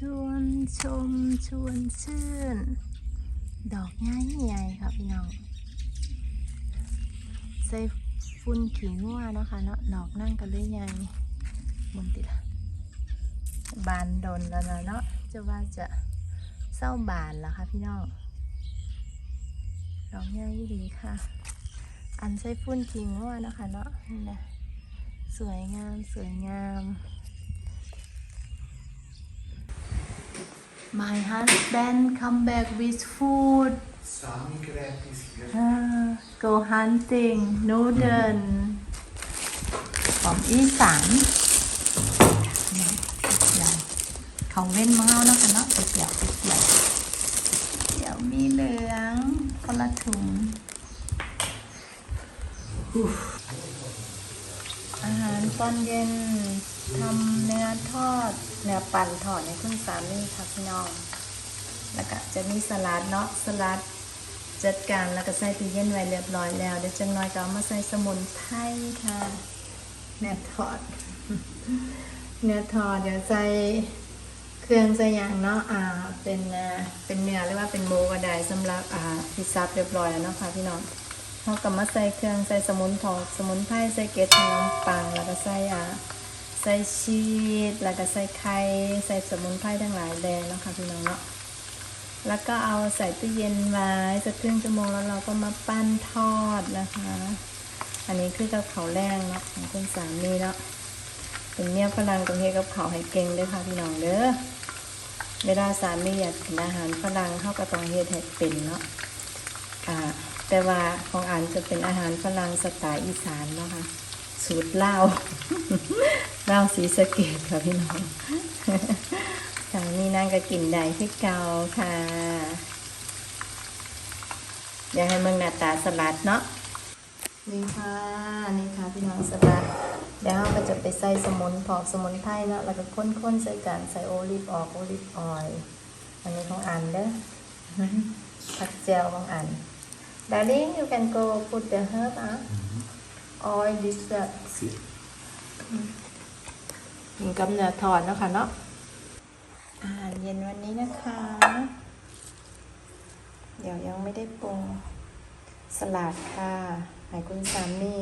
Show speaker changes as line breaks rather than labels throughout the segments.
ชวนชมชวนชื่น ดอกง่ายใหญ่ค่ะพี่น้องใส่ฟุ้นขิงงัวเนาะค่ะเนาะดอกนั่งกันเลยใหญ่บนติดละบานโดนแล้วเนาะจะว่าจะเศร้าบานแล้วค่ะพี่น้องดอกง่ายดีค่ะ อันใส่ฟุ้นขิงงัวเนาะคะเนาะนี่นะสวยงามสวยงาม My husband come back with food
Samigrätis hier.
uh, go hunting noodle ของอีสานเขาเว้นมาเอาเนาะคะเนาะไปเกี่ยวไปเกี่ยวเดี๋ยวมีเหลืองคนละถุงอาหาร ตอนเย็นทำเนื้อทอดเนื้อปั่นทอดในคุณสามีค่ะพี่น้อง แล้วก็จะมีสลัดเนาะสลัดจัดการแล้วก็ใส่ตู้เย็นไว้เรียบร้อยแล้วเดี๋ยวจังน้อยก็เอามาใส่สมุนไพรค่ะเนื้อทอด เนื้อทอดเดี๋ยวใส่เครื่องใส่หยางเนาะอ่าเป็นเป็นเนื้อหรือว่าเป็นหมูก็ได้สำหรับอ่าพิซซ่าเรียบร้อยแล้วเนาะค่ะพี่น้อง เราก็มาใส่เครื่องใส่สมุนพอสมุนไพรใส่เกล็ดขนมปัง แล้วก็ใส่อ่าใส่ชีสแล้วก็ใส่ไข่ใส่สมุนไพรทั้งหลายแดงเนาะค่ะพี่น้องเนาะแล้วก็เอาใส่ตู้เย็นไว้สักครึ่งชั่วโมงแล้วเราก็มาปั้นทอดนะคะ อันนี้คือกับเขาแรงเนาะของคุณสามีเนาะเป็นเมียฝรั่งกับเฮดกับเขาให้เก่งเด้อค่ะพี่น้องเด้อเวลาสามีอยากกินอาหารฝรั่งเข้ากับตองเฮ็ดให้เป็นเนาะ แต่ว่าของอันจะเป็นอาหารฝรั่งสไตล์อีสานเนาะคะสูตรเล่าเล่าสีสะเกดค่ะพี่น้องทางนี้นั่งก็กินได้ที่เก่าค่ะอยากให้เมืองหน้าตาสลัดเนาะนี่ค่ะ นี่ค่ะพี่น้องสลัดเดี๋ยวเราก็จะไปใส่สมุนพอกสมุนไพรเนาะแล้วก็ข้นๆใส่กันใส่โอลิฟออกโอลิฟออยล์อันนี้ของอันเด้อผักเจียวของอัน Darling you can go put the herb up or this uh,
Sie.
กินกับเนื้อทอดเนาะคะเนาะอาหารเย็นวันนี้นะคะ เดี๋ยวยังไม่ได้ปรุงสลัดค่ะให้คุณสามี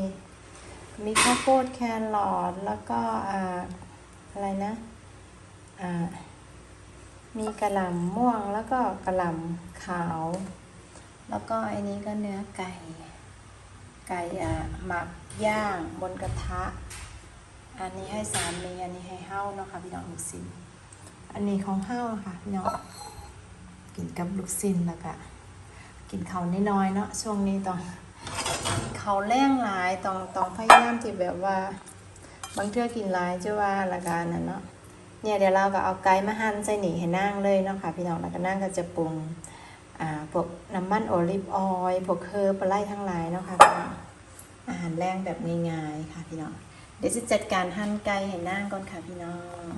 มีข้าวโพดแครอทแล้วก็อ่าอะไรนะอ่ามีกระหล่ำม่วงแล้วก็กระหล่ำขาว แล้วก็อันนี้ก็เนื้อไก่ ไก่อะหมักย่างบนกระทะ อันนี้ให้สามีอันนี้ให้เฮ้าเนาะค่ะพี่น้องลูกศิลอันนี้ของเฮ้าค่ะพี่น้องกินกับลูกศิลแล้วก็กินเขาน้อยๆเนาะช่วงนี้ต้องเขาแรงหลายต้องต้องพยายามที่แบบว่า บางเทื่อกินหลายจะว่าละกันนะเนาะเนี่ยเดี๋ยวเราก็เอาไก่มาหั่นใส่หนีให้นั่งเลยเนาะค่ะพี่น้องแล้วก็นั่งก็จะปรุง พวกน้ำมันโอลิฟออยล์พวกเคอร์บปลาไหลทั้งหลายเนาะค่ะพี่น้องอาหารแรงแบบง่ายๆค่ะพี่น้องเดี๋ยวจะจัดการหั่นไก่ให้นั่งก่อนค่ะพี่น้อง